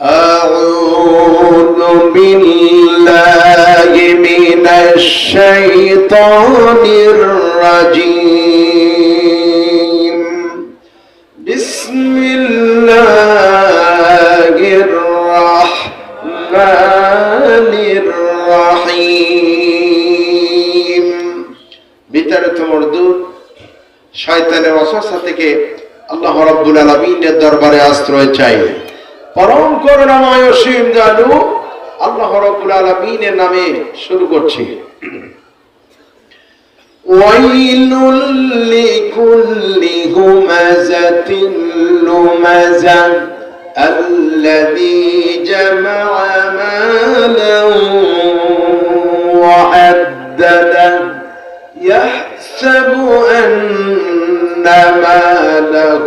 أعوذ بالله من الشيطان الرجيم بسم الله الرحمن الرحيم বিতাড়িত মরদুদ শয়তানের অসস্থা থেকে আল্লাহ রাব্বুল আলামিনের দরবারে আশ্রয় চাই পরম করুণাময় অসীম দয়ালু আল্লাহ রাব্বুল আলামিনের নামে শুরু করছি ويل لكل همزة لمزة الذي جمع مالا وعدده يحسب أن ماله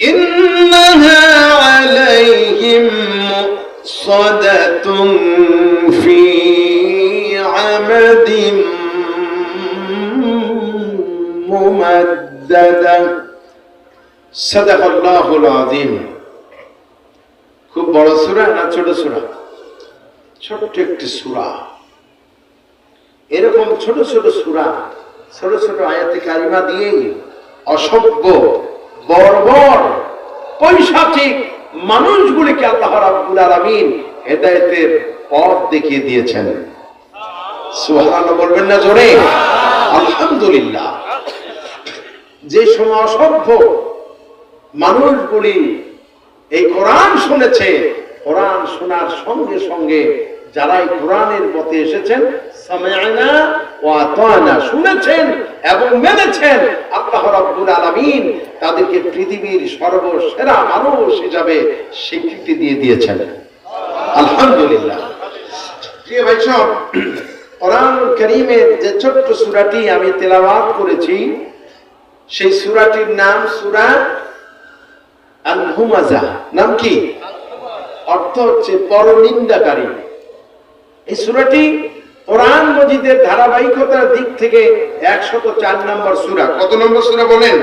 إنها عليهم مؤصدة في عمد ممددة صدق الله العظيم খুব বড় সূরা না ছোট সূরা ছোট্ট একটি সূরা এরকম ছোট ছোট সূরা ছোট ছোট আয়াতে কারিমা দিয়েই অসভ্য বর্বর পৈশাচিক মানুষগুলিকে আল্লাহ রাব্বুল আলামিন হেদায়েতের পথ দেখিয়ে দিয়েছেন। সুবহানাল্লাহ বলবেন না জোরে? আলহামদুলিল্লাহ। যে সময় অসভ্য মানুষগুলি এই কোরআন শুনেছে, কোরআন শোনার সঙ্গে সঙ্গে যারা এই কোরআনের পথে এসেছেন এবং মেনেছেন। তাদেরকে পৃথিবীর মানুষ হিসাবে স্বীকৃতি দিয়ে দিয়েছেন। আলহামদুলিল্লাহ। ভাই করিমের যে ছোট্ট সূরাটি আমি তেলাওয়াত করেছি, সেই সূরাটির নাম সূরা আল নাম কি? অর্থ হচ্ছে পরনিন্দাকারী। এই সূরাটি কোরআন মজিদের ধারাবাহিকতার দিক থেকে একশত চার নম্বর সূরা। কত নম্বর সূরা বলেন?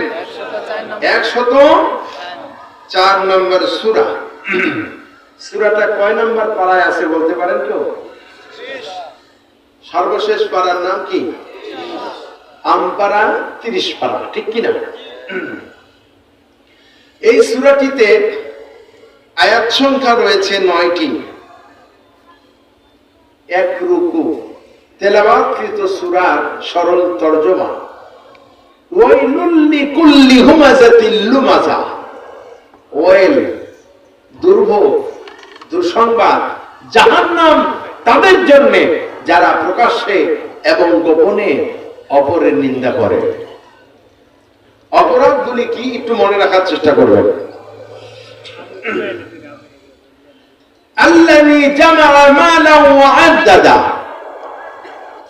একশত চার নম্বর সূরা। সূরাটা কয় নম্বর পাড়ায় আছে বলতে পারেন কেউ সর্বশেষ পাড়ার নাম কি? আমপাড়া তিরিশ পাড়া, ঠিক কিনা? এই সূরাটিতে আয়াত সংখ্যা রয়েছে নয়টি। এক রুকু। তেলাবাতকৃত সূরার সরল তর্জমা। তাদের জন্য যারা প্রকাশ্যে এবং গোপনে অপরের নিন্দা করে। অপরাধগুলি কি একটু মনে রাখার চেষ্টা করবেন। আদ্দাদা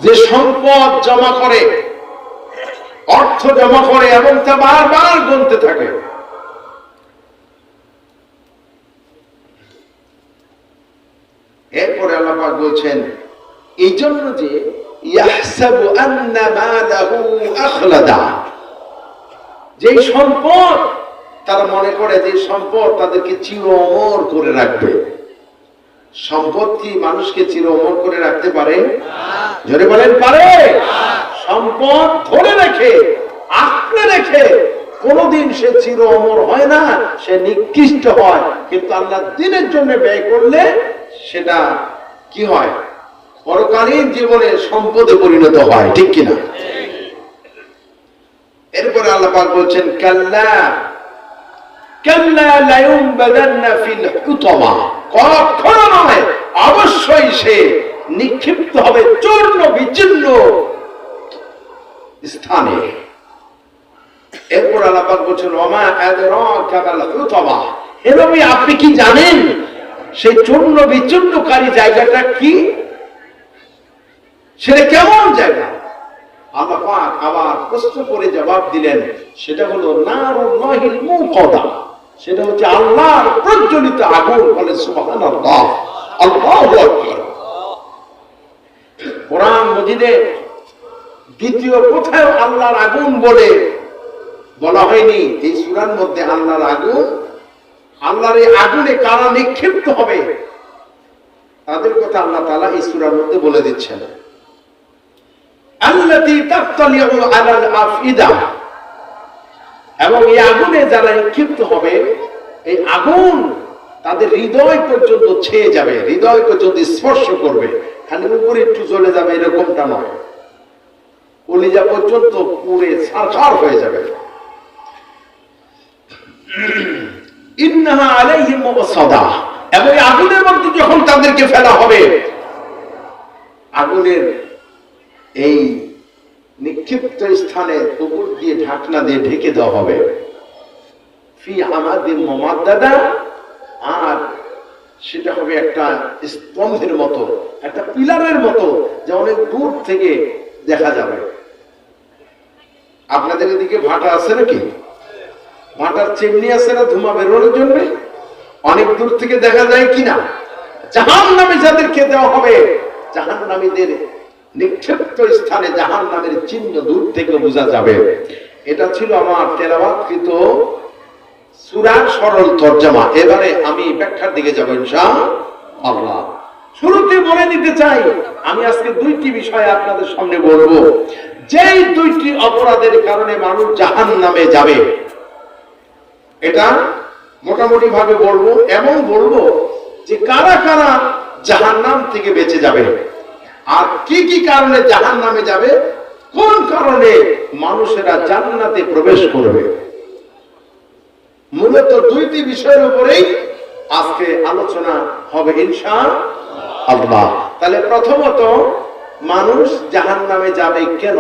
যে সম্পদ জমা করে, অর্থ জমা করে এবং তা বারবার গুনতে থাকে। এরপরে আল্লাহ পাক বলছেন এই জন্য যে যেই সম্পদ তারা মনে করে, যে সম্পদ তাদেরকে চির অমর করে রাখবে। সম্পদ কি মানুষকে চির অমর করে রাখতে পারে? জোরে বলেন, পারে। সম্পদ ধরে রেখে, আঁকড়ে রেখে, কোনদিন সে চির অমর হয় না, সে নিকৃষ্ট হয়। কিন্তু আল্লাহ দিনের জন্য ব্যয় করলে সেটা কি হয়? পরকালীন জীবনে সম্পদে পরিণত হয়, ঠিক কিনা? এরপরে আল্লাহ বলছেন, কাল্লা কাল্লা লায়ুমবাদান্না ফিল হুতমা কখনো নয়, অবশ্যই সে নিক্ষিপ্ত হবে চূর্ণ বিচ্ছিন্ন স্থানে। এরপর হুতামা আপনি কি জানেন সেই চূর্ণ বিচূর্ণকারী জায়গাটা কি? সেটা কেমন জায়গা? আল্লাহ আবার প্রশ্ন করে জবাব দিলেন, সেটা হলো নারুল্লাহিল মুকাদা। সেটা হচ্ছে আল্লাহর প্রজ্বলিত আগুন বলে আল্লাহু আকবার। কোরআন মজিদে দ্বিতীয় কোথায় আল্লাহর আগুন বলে বলা হয়নি, এই সূরার মধ্যে আল্লাহর আগুন, আল্লাহর এই আগুনে কারা নিক্ষিপ্ত হবে, তাদের কথা আল্লাহ তাআলা এই সূরার মধ্যে বলে দিচ্ছেন। আল্লাতী তাত্তালিউ আলাল আফইদা। এবং এই আগুনে যারা নিক্ষিপ্ত হবে, এই আগুন তাদের হৃদয় পর্যন্ত ছেয়ে যাবে, হৃদয় পর্যন্ত স্পর্শ করবে। খালি উপরে একটু চলে যাবে, এরকমটা নয়। কলিজা পর্যন্ত পুড়ে ছারখার হয়ে যাবে। ইন্নাহা আলাইহিম মুসাদা এবং আগুনের মধ্যে যখন তাদেরকে ফেলা হবে, আগুনের এই নিক্ষিপ্ত স্থানে উপর দিয়ে ঢাকনা দিয়ে ঢেকে দেওয়া হবে। ফি আমাদের মমাদ্দাদা, আর সেটা হবে একটা স্তম্ভের মতো, একটা পিলারের মতো, যা অনেক দূর থেকে দেখা যাবে। আপনাদের এদিকে ভাটা আছে নাকি? ভাটার চিমনি আছে না ধুমা বেরোনোর জন্য? অনেক দূর থেকে দেখা যায় কিনা? জাহান নামে যাদেরকে দেওয়া হবে জাহান নামীদের নিক্ষিপ্ত স্থানে জাহান নামের চিহ্ন দূর থেকে বোঝা যাবে। এটা ছিল আমার তেলাবাদকৃত সুরার সরল তর্জমা। এবারে আমি ব্যাখ্যার দিকে যাব ইনশা আল্লাহ শুরুতে বলে দিতে চাই, আমি আজকে দুইটি বিষয় আপনাদের সামনে বলব। যেই দুইটি অপরাধের কারণে মানুষ জাহান নামে যাবে, এটা মোটামুটি ভাবে বলব, এমন বলব যে কারা কারা জাহান নাম থেকে বেঁচে যাবে। আর কি কি কারণে জাহান নামে যাবে? কোন কারণে মানুষেরা জান্নাতে প্রবেশ করবে? মূলত দুইটি বিষয়ের উপরেই আজকে আলোচনা হবে ইনশা আল্লাহ। তাহলে প্রথমত মানুষ জাহান নামে যাবে কেন?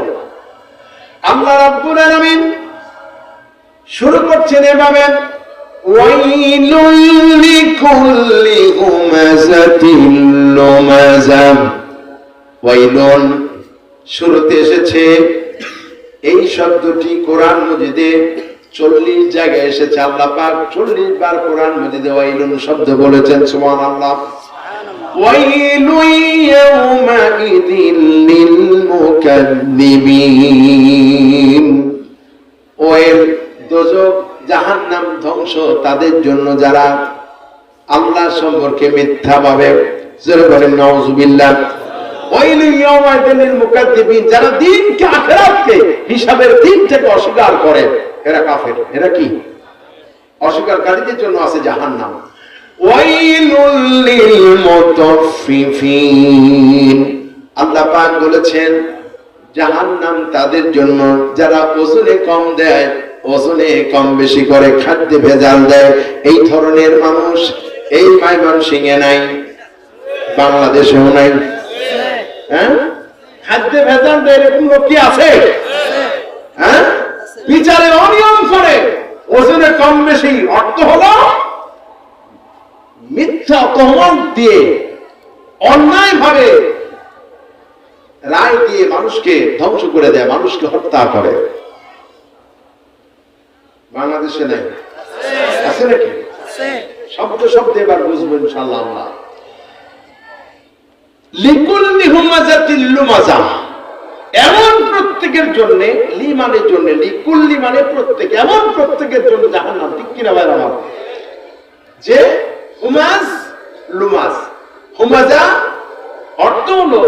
আল্লাহ রাব্বুল আলামিন শুরু করছেন এভাবে ওয়াইলুল লিকুল্লি হুমাযাতিল লুমাযা ওয়াইলন শুরুতে এসেছে। এই শব্দটি কোরআন মজিদে চল্লিশ জায়গায় এসেছে। আল্লাহ পাক চল্লিশ বার কোরআন মজিদে ওয়াইলুন শব্দ বলেছেন সুমান আল্লাহ জাহান্নাম ধ্বংস তাদের জন্য যারা আল্লাহ সম্পর্কে মিথ্যা ভাবে নজবিল্লা যারা দিনকে, আখিরাতকে হিসাবের দিন থেকে অস্বীকার করে, এরা কাফের। এরা কি? অস্বীকারীদের জন্য আছে তাদের জন্য, যারা ওজনে কম দেয়, ওজনে কম বেশি করে খাদ্যে ভেজাল দেয়, এই ধরনের মানুষ, এই মাইমন সিংহে নাই, বাংলাদেশেও নাই। হ্যাঁ? খাদ্যে ভেজাল দেয় এরকম লোক কি আছে? হ্যাঁ? বিচারে অনিয়ম করে। ওজনে কম বেশি অর্থ হলো মিথ্যা তহমত দিয়ে অন্যায় ভাবে রায় দিয়ে মানুষকে ধ্বংস করে দেয় মানুষকে হত্যা করে। বাংলাদেশে নেই। আছে নাকি? শব্দ শব্দ এবার বুঝব ইনশাল্লাহ আমরা। এমন প্রত্যেকের জন্য লি মানে জন্য, লিকুল্লি মানে প্রত্যেক, এমন প্রত্যেকের জন্য ঠিক কিনা ভাই আমার যে হুমাজ, লুমাজ। হুমাজা অর্থ হলো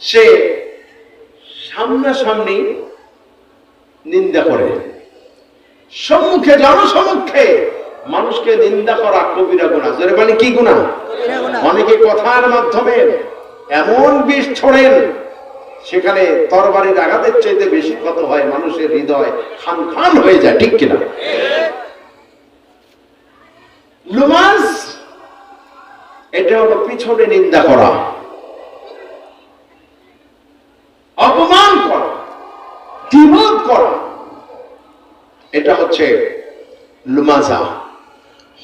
সে সামনাসামনি নিন্দা করে। সম্মুখে জনসমক্ষে মানুষকে নিন্দা করা কবিরা গুণা জোরে মানে কি গুণা অনেকে কথার মাধ্যমে এমন বিষ ছড়েন, সেখানে তরবারির আঘাতের চাইতে বেশি ক্ষত হয়, মানুষের হৃদয় খান খান হয়ে যায়, ঠিক কিনা? লুমাস এটা হলো পিছনে নিন্দা করা। অপমান করা, বিরোধ করা। এটা হচ্ছে লুমাজা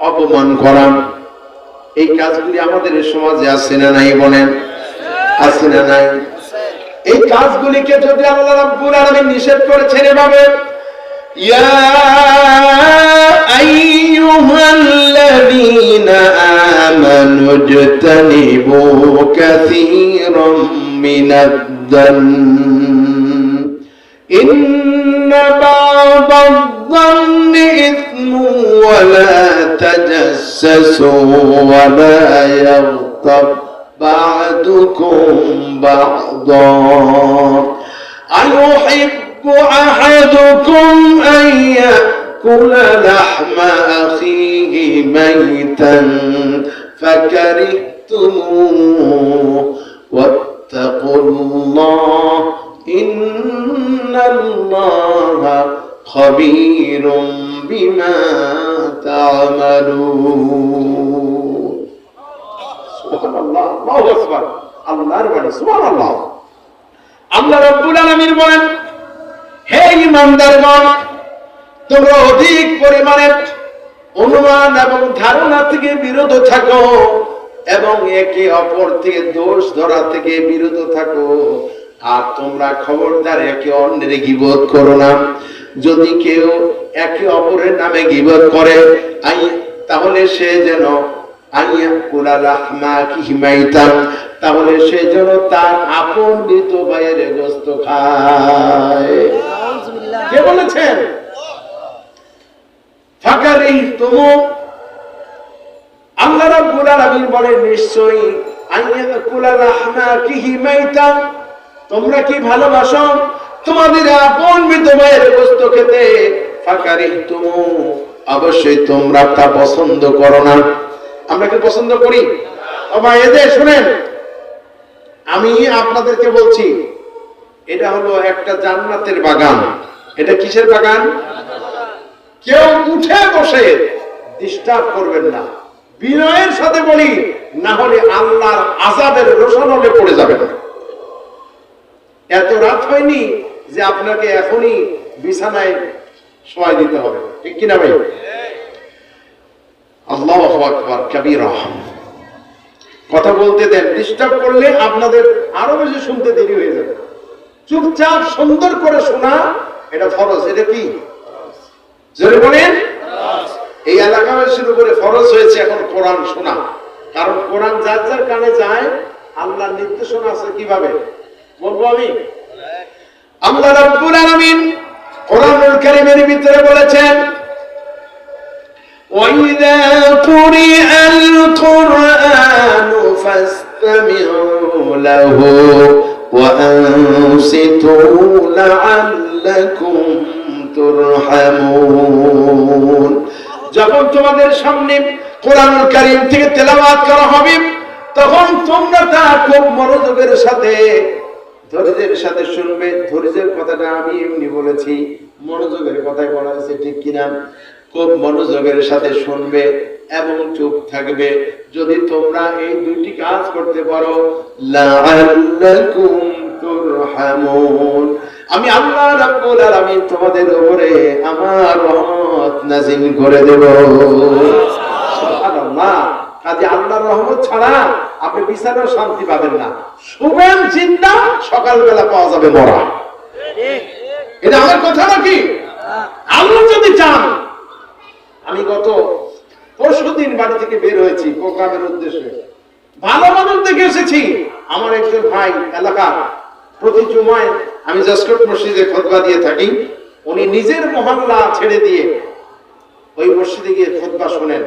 অপমান করা। এই কাজগুলি আমাদের সমাজে আছে না নাই বলেন? আছে না নাই? এই কাজগুলিকে যদি আল্লাহ রাব্বুল আলামিন নিষেধ করেছেন এভাবে, ইয়া আমানু إن بعض الظن إثم ولا تجسسوا ولا يغتب بعضكم بعضا. أيحب أحدكم أن يأكل لحم أخيه ميتا فكرهتموه واتقوا الله إن الله خبير بما تعملون سبحان الله الله أكبر আল্লাহর বাণী সুবহানাল্লাহ আল্লাহ রাব্বুল আলামিন বলেন হে ইমানদারগণ তোমরা অধিক পরিমাণে অনুমান এবং ধারণা থেকে বিরত থাকো এবং একে অপর থেকে দোষ ধরা থেকে বিরত থাকো আর তোমরা খবরদার একে অন্যের গিবত করো না। যদি কেউ একে অপরের নামে গিবত করে তাহলে সে যেন তাহলে সে যেন তার আপন মৃত ভাইয়ের গোস্ত খায়। কে বলেছেন? ফাঁকার এই তুমো আল্লাহ রাব্বুল আলামিন বলেন নিশ্চয়ই আইয়া কুলা তোমরা কি ভালোবাসো? তোমাদের আপন মৃত ভাইয়ের গোস্ত খেতে ফাঁকারি তুমু অবশ্যই তোমরা তা পছন্দ করো না। আমরা কি পছন্দ করি? শুনেন, আমি আপনাদেরকে বলছি, এটা হলো একটা জান্নাতের বাগান। এটা কিসের বাগান? কেউ উঠে বসে ডিস্টার্ব করবেন না। বিনয়ের সাথে বলি, না হলে আল্লাহর আজাবের রোশনলে পড়ে যাবেন। এত রাত হয়নি যে আপনাকে এখনই বিছানায় শোয়াই দিতে হবে। ঠিক কিনা ভাই? আল্লাহ আকবার, কবিরা। কথা বলতে দেন ডিস্টার্ব করলে আপনাদের আরও বেশি শুনতে দেরি হয়ে যাবে। চুপচাপ সুন্দর করে শোনা, এটা ফরজ। এটা কি? জোরে বলেন। এই এলাকাবাসীর উপরে ফরজ হয়েছে এখন কোরআন শোনা। কারণ কোরআন যার যার কানে যায়, আল্লাহর নির্দেশনা আছে কীভাবে? বলবো আমি আল্লাহ রাব্বুল আলামিন কোরআনুল কারীমের ভিতরে বলেছেন وَإِذَا قُرِئَ الْقُرْآنُ فَاسْتَمِعُوا لَهُ وَأَنصِتُوا لَعَلَّكُمْ تُرْحَمُونَ যখন তোমাদের সামনে কোরআনুল কারীম থেকে তেলাওয়াত করা হবে তখন তোমরা তা খুব মনোযোগের সাথে ধৈর্যের সাথে শুনবে, ধৈর্যের কথাটা আমি এমনি বলেছি, মনোযোগের কথাই বলা হয়েছে, ঠিক কিনা? খুব মনোযোগের সাথে শুনবে এবং চুপ থাকবে। যদি তোমরা এই দুইটি কাজ করতে পারো আমি আল্লাহ রাব্বুল আলামিন তোমাদের উপরে আমার রহমত নাযিল করে দেব। সুবহানাল্লাহ। কাজে আল্লাহর রহমত ছাড়া আপনি বিছানায় শান্তি পাবেন না। শুবেন জিন্দা, সকালবেলা পাওয়া যাবে মরা। এটা আমার কথা নাকি? আল্লাহ যদি চান, আমি গত পরশু দিন বাড়ি থেকে বের হয়েছি প্রোগ্রামের উদ্দেশ্যে। ভালো মানুষ দেখে এসেছি। আমার একজন ভাই, এলাকার প্রতি জুমায় আমি জাস্কট মসজিদে খতবা দিয়ে থাকি। উনি নিজের মহল্লা ছেড়ে দিয়ে ওই মসজিদে গিয়ে খতবা শোনেন।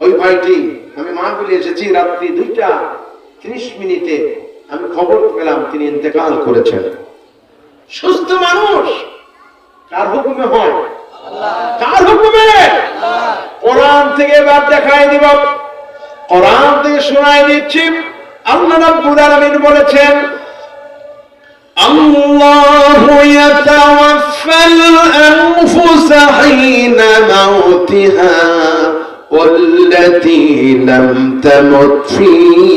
ওই ভাইটি আমি মাহফিলে এসেছি রাত্রি দুইটা ত্রিশ মিনিটে। আমি খবর পেলাম, তিনি ইন্তেকাল করেছেন। সুস্থ মানুষ কার হুকুমে হয়? কার হুকুমে? কোরআন থেকে দিব। কোরআন থেকে শোনায় দিচ্ছি। আল্লাহ আলামিন বলেছেন, আল্লাহু والتي لم تمت في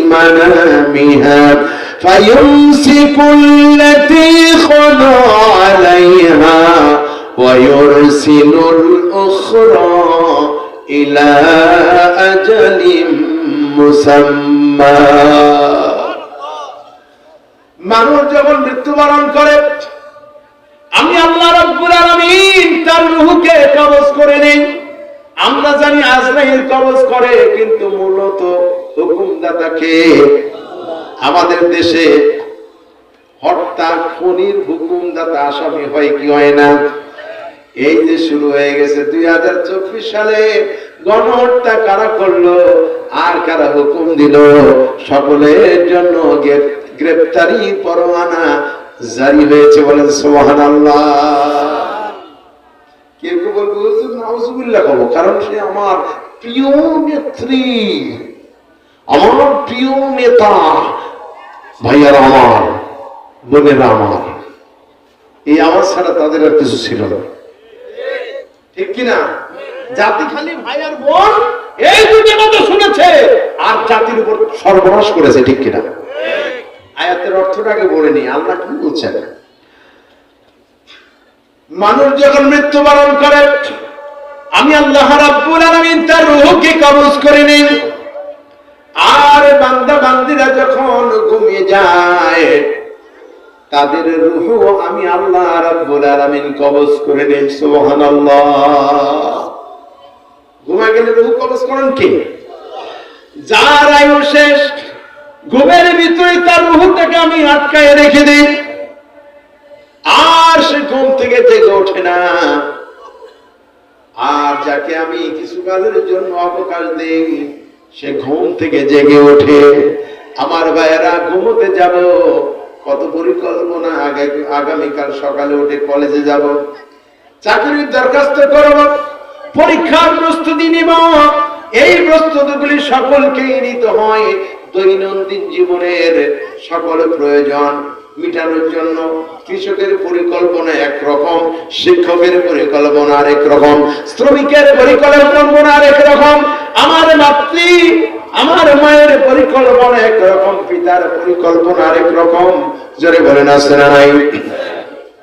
منامها فيمسك التي خضى عليها ويرسل الأخرى إلى أجل مسمى মানুষ যখন মৃত্যুবরণ করে আমি আল্লাহ রাব্বুল আলামিন তার রূহকে কবজ করে নেই আমরা জানি আজরাইল কবজ করে, কিন্তু মূলত হুকুমদাতাকে আমাদের দেশে হত্যা, খুনির হুকুমদাতা আসামি হয় কি হয় না? এই যে শুরু হয়ে গেছে দুই হাজার চব্বিশ সালে গণহত্যা কারা করল? আর কারা হুকুম দিল? সকলের জন্য গ্রেপ- গ্রেপ্তারি পরোয়ানা জারি হয়েছে বলেন সোহান আল্লাহ ভাইয়ারা তাদের আর কিছু ছিল না। ঠিক কিনা? জাতি খালি ভাই আর বোন, এই দুটি শুনেছে, আর জাতির উপর সর্বনাশ করেছে, ঠিক কিনা? আয়াতের অর্থটাকে বলে নি আল্লাহ কি বলছেন? মানুষ যখন মৃত্যুবরণ করে, আমি আল্লাহ রাব্বুল আলামিন তার রূহকে কবজ করে নিই। আর বান্দা বান্দিরা যখন ঘুমিয়ে যায়, তাদের রুহ আমি আল্লাহ রাব্বুল আলামিন কবজ করে নেই, সুবহানাল্লাহ। ঘুমা গেলে রুহ কবজ করেন কে? যার আয়ু শেষ, ঘুমের ভিতরে তার রুহটাকে আমি আটকায় রেখে দিই। আর সে ঘুম থেকে জেগে ওঠে না। আর যাকে আমি কিছু কালের জন্য অবকাশ দেই, সে ঘুম থেকে জেগে ওঠে। আমার ভাইয়েরা ঘুমোতে যাব। কত পরিকল্পনা আগে আগামীকাল সকালে উঠে কলেজে যাব। চাকরির দরখাস্ত করব। পরীক্ষার প্রস্তুতি নিব। এই প্রস্তুতিগুলি সকলকেই নিতে হয়। দৈনন্দিন জীবনের সকল প্রয়োজন। মিটানোর জন্য কৃষকের পরিকল্পনা একরকম, শিক্ষকের পরিকল্পনা আরেক রকম শ্রমিকের পরিকল্পনা আরেক রকম আমার মাতৃ, আমার মায়ের পরিকল্পনা একরকম, পিতার পরিকল্পনা আরেক রকম জোরে আসে না নাই?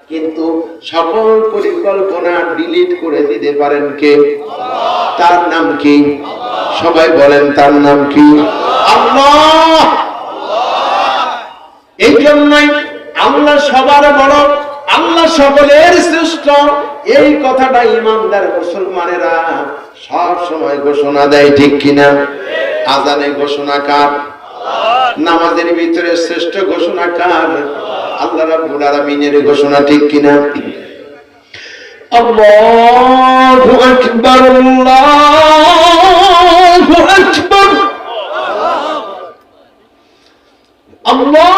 কিন্তু সকল পরিকল্পনা ডিলিট করে দিতে পারেন কে? তার নাম কি? সবাই বলেন, তার নাম কি? আল্লাহ! এই জন্যই আল্লাহ সবার বড়, আল্লাহ সকলের শ্রেষ্ঠ। এই কথাটা ইমানদার মুসলমানেরা সব সময় ঘোষণা দেয়, ঠিক কিনা? আজানে ঘোষণা কার? নামাজের ভিতরে শ্রেষ্ঠ ঘোষণা কার? আল্লাহ রাবুলার মিনের ঘোষণা ঠিক কিনা? আল্লাহু আকবার আল্লাহু আকবার। আল্লাহ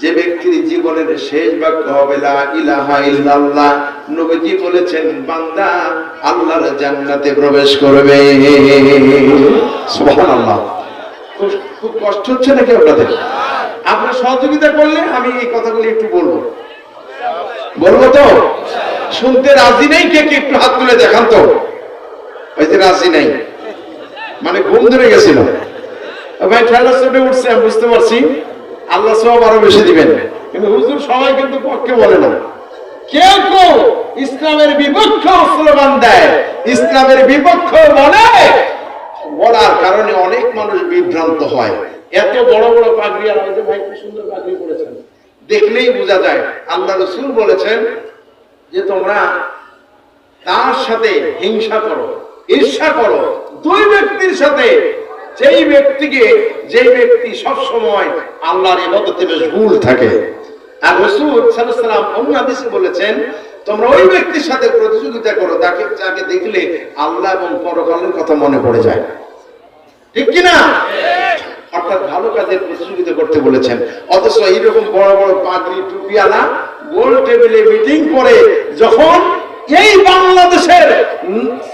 যে ব্যক্তির জীবনের শেষ বাক্য হবে, লা ইলাহা নবীজি বলেছেন, বান্দা আল্লাহর জান্নাতে প্রবেশ করবে। খুব কষ্ট হচ্ছে নাকি আপনাদের? আপনার সহযোগিতা করলে আমি এই কথাগুলি একটু বলব। বলব তো? শুনতে রাজি নেই কে কে? একটু হাত তুলে দেখান তো। ওই যে রাজি নেই। মানে ঘুম ধরে গেছিল। ভাই উঠছে বুঝতে পারছি। আল্লাহ সব আরও বেশি দিবেন। কিন্তু হুজুর সবাই কিন্তু পক্ষে বলে না। কেউ কেউ ইসলামের বিপক্ষ স্লোগান দেয়। ইসলামের বিপক্ষ বলে বলার কারণে অনেক মানুষ বিভ্রান্ত হয়। এত বড় বড় পাগড়ি আর আমাদের ভাই কি সুন্দর পাগড়ি করেছেন দেখলেই বোঝা যায়, আল্লাহ রসুল বলেছেন যে তোমরা তার সাথে হিংসা করো, ঈর্ষা করো। দুই ব্যক্তির সাথে যেই ব্যক্তিকে যে ব্যক্তি সব সময় আল্লাহর ইবাদতে ভুল থাকে। আর রসুল সাল্লাম অন্য হাদিসে বলেছেন, তোমরা ওই ব্যক্তির সাথে প্রতিযোগিতা করো, তাকে যাকে দেখলে আল্লাহ এবং পরকালের কথা মনে পড়ে যায়। ঠিক কিনা অর্থাৎ ভালো কাজের প্রতিযোগিতা করতে বলেছেন। অথচ এইরকম বড় বড় পাগড়ি টুপিয়ালা গোল টেবিলে মিটিং করে যখন এই বাংলাদেশের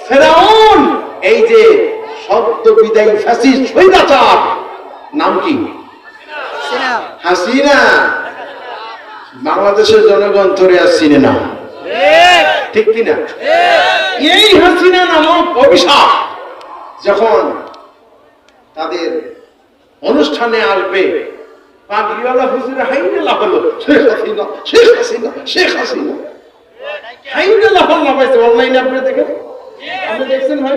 ফেরাউন, এই যে শব্দ বিদায়ী ফ্যাসিস্ট স্বৈরাচার। নাম কি? হাসিনা। বাংলাদেশের জনগণ ধরে আসছিনে না। ঠিক কিনা? এই হাসিনা নামক অভিশাপ যখন তাদের অনুষ্ঠানে আসবে পাগড়িওয়ালা হুজুরে হাইনে লাফালো শেখ হাসিনা শেখ হাসিনা শেখ হাসিনা। হাইনে লাফাল লাফাইছে অনলাইনে আপনি দেখেন? আপনি দেখছেন ভাই?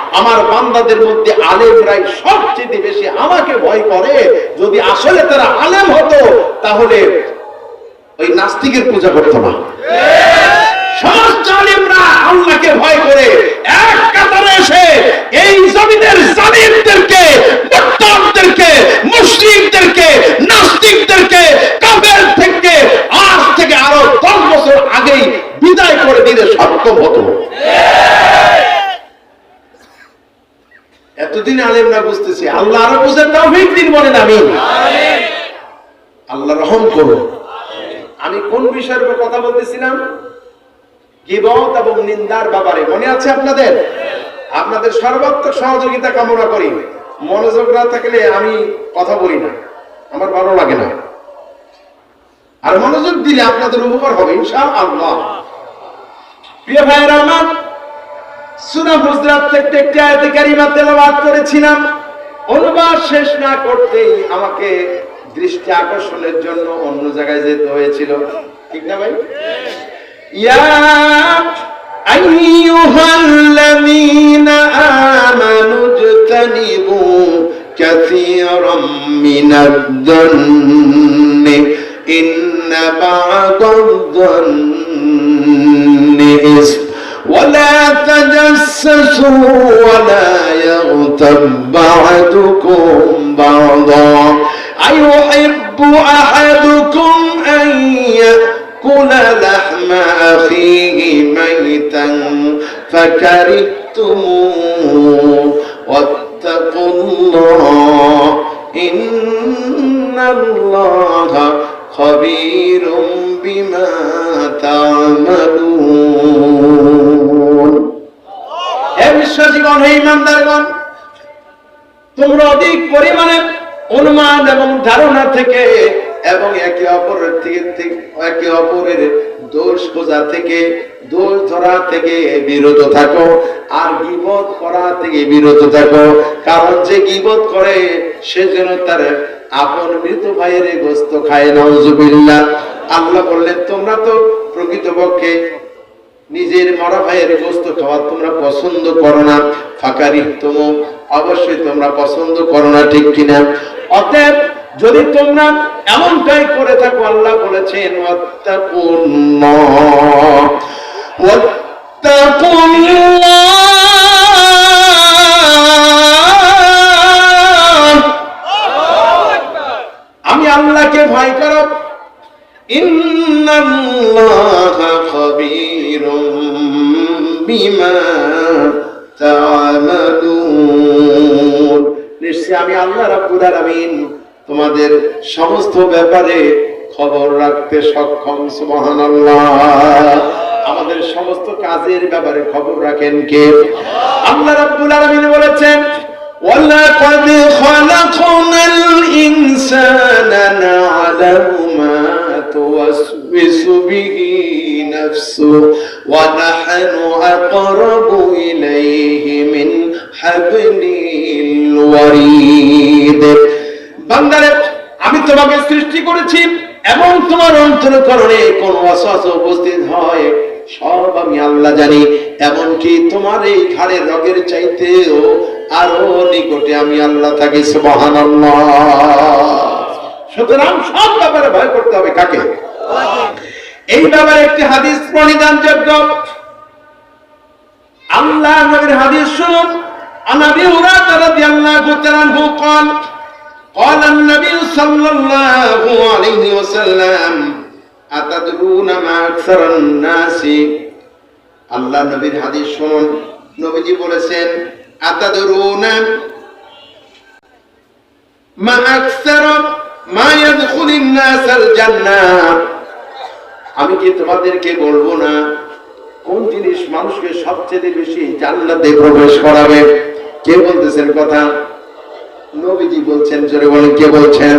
আমার বান্দাদের মধ্যে আলেমরাই সবচেয়ে বেশি আমাকে ভয় করে। যদি আসলে তারা আলেম হতো, তাহলে ওই নাস্তিকের পূজা করতো না। ভয় করে। এক কাতারে এসে এই থেকে আজ থেকে আরও 10 বছর আগেই বিদায় করে দিতে সক্ষম হতো। এতদিন আলেমরা বুঝতেছি। আল্লাহ আরও বুঝেন তৌফিক দিন বলেন আমি আল্লাহ রহম করুন। আমি কোন বিষয়ের উপর কথা বলতেছিলাম? গিবত এবং নিন্দার ব্যাপারে। মনে আছে আপনাদের? আপনাদের সর্বাত্মক সহযোগিতা কামনা করি। মনোযোগ না থাকলে আমি কথা বলি না। আমার ভালো লাগে না। আর মনোযোগ দিলে আপনাদের উপকার হবে ইনশা আল্লাহ প্রিয় ভাইয়েরা আমার সুরা হুজরাত থেকে একটি আয়াতে কারিমা তেলাওয়াত করেছিলাম। অনুবাদ শেষ না করতেই আমাকে দৃষ্টি আকর্ষণের জন্য অন্য জায়গায় যেতে হয়েছিল। ঠিক না ভাই? ইয়া আইয়ুহাল্লাযীনা আমানু জতানিবু কাসীরা মিনাদ-দন্নি ইন্না বা'দাদ-দন্নি ইসম ولا تجسسوا ولا يغتب بعضكم بعضا. أيحب أحدكم أن يأكل لحم أخيه ميتا فكرهتموه. واتقوا الله إن الله خبير بما تعملون. হে বিশ্বাসীগণ হে ইমানদারগণ, তোমরা অধিক পরিমাণে অনুমান এবং ধারণা থেকে এবং একে অপরের থেকে একে অপরের দোষ থেকে, দোষ ধরা থেকে বিরত থাকো, আর গিবত করা থেকে বিরত থাকো। কারণ যে গিবত করে, সে যেন তার আপন মৃত ভাইয়ের গোস্ত খায় নজুবিল্লাহ আল্লাহ বললেন, তোমরা তো প্রকৃতপক্ষে নিজের মরা ভাইয়ের গোস্ত খাওয়া তোমরা পছন্দ করো না, ফাঁকারি তোম। অবশ্যই তোমরা পছন্দ করো না, ঠিক কিনা? অতএব যদি তোমরা এমনটাই করে থাকো, আল্লাহ বলেছেন ওয়াত্তাকুল্লাহ আল্লাহকে ভয় করো। ইন্নাল্লাহা বিমা তা'মালুন নিশ্চয় আমি আল্লাহ রাব্বুল আলামিন তোমাদের সমস্ত ব্যাপারে খবর রাখতে সক্ষম, সুবহানাল্লাহ। আমাদের সমস্ত কাজের ব্যাপারে খবর রাখেন কে? আল্লাহ রাব্বুল আলামিন বলেছেন ওয়ালাকাদ খালাকনাল ইনসানা না'লামু মা توسوس به نفسه ونحن أقرب إليه من حبل الوريد বান্দারে আমি তোমাকে সৃষ্টি করেছি এবং তোমার অন্তরকরণে কোন অসহস উপস্থিত হয় সব আমি আল্লাহ জানি এমনকি তোমার এই ঘাড়ের রগের চাইতেও আরো নিকটে আমি আল্লাহ থাকি সুবহানাল্লাহ সুতরাং সব ব্যাপারে ভয় করতে হবে কাকে এই ব্যাপারে একটি হাদিস প্রণিধানযোগ্য আল্লাহ নবীর হাদিস শুনুন عن ابي هريره رضي الله تعالى عنه قال قال النبي صلى الله عليه وسلم أتدرون ما أكثر الناس আল্লাহ নবীর হাদিস শুনুন নবীজি বলেছেন আতাদরুনা মা আকসার আমি কি তোমাদেরকে বলব না, কোন জিনিস মানুষকে সবচেয়ে বেশি জান্নাতে প্রবেশ করাবে? কে বলতেছেন কথা? নবীজি বলছেন, জোরে বলেন, কে বলছেন?